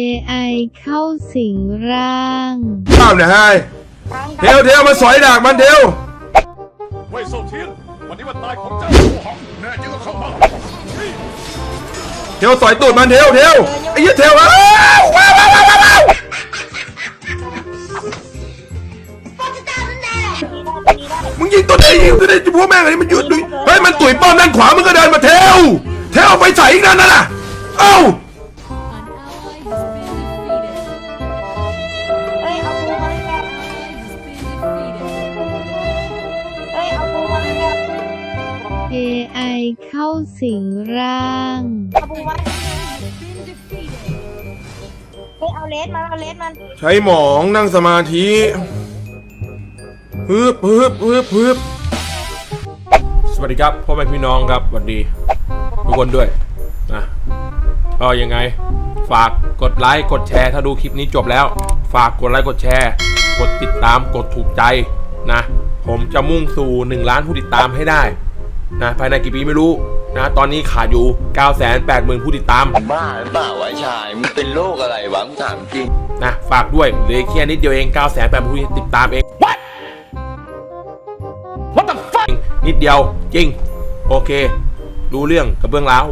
AI เข้าสิงร่างข้ามเนี่ยไฮเทวเทวมาสอยดากมันเทวเว่ยโซเทียนวันนี้วันตายของเจ้าหังแน่จริงก็เข้ามาเทวสอยตูดมันเทวเทวไอ้ยี่เทวอ้าวว้าวว้าวว้าวว้าวมึงยิงตัวไหนยิงตัวไหนจะพูดแม่งอะไรมันหยุดดูเฮ้ยมันตุ๋ยป้อมด้านขวามึงก็เดินมาเทวเทวไปใส่อีกนั่นน่ะเอ้า AI เข้าสิงร่างเอาปูมาเฮ้ยเอาเลสมันเอาเลสมันใช้หมองนั่งสมาธิฮึบฮึบฮึบฮึบสวัสดีครับพ่อแม่พี่น้องครับสวัสดีทุกคนด้วยนะก็ยังไง ฝากกดไลค์กดแชร์ถ้าดูคลิปนี้จบแล้ว ฝากกดไลค์กดแชร์ กดติดตามกดถูกใจนะ ผมจะมุ่งสู่ 1 ล้านผู้ติดตามให้ได้ นะภายในกี่ปีไม่รู้นะตอนนี้ขาดอยู่ 980,000 ผู้ติดตามบ้าหรือเปล่าวะชายมึงเป็นโรคอะไรวะมึงถามจริงนะฝากด้วยเหลือแค่นิดเดียวเอง 9 8 0 0 0ผู้ติดตามเอง What What the fuck นิดเดียวจริง โอเค รู้เรื่องกับเบื้องแล้ว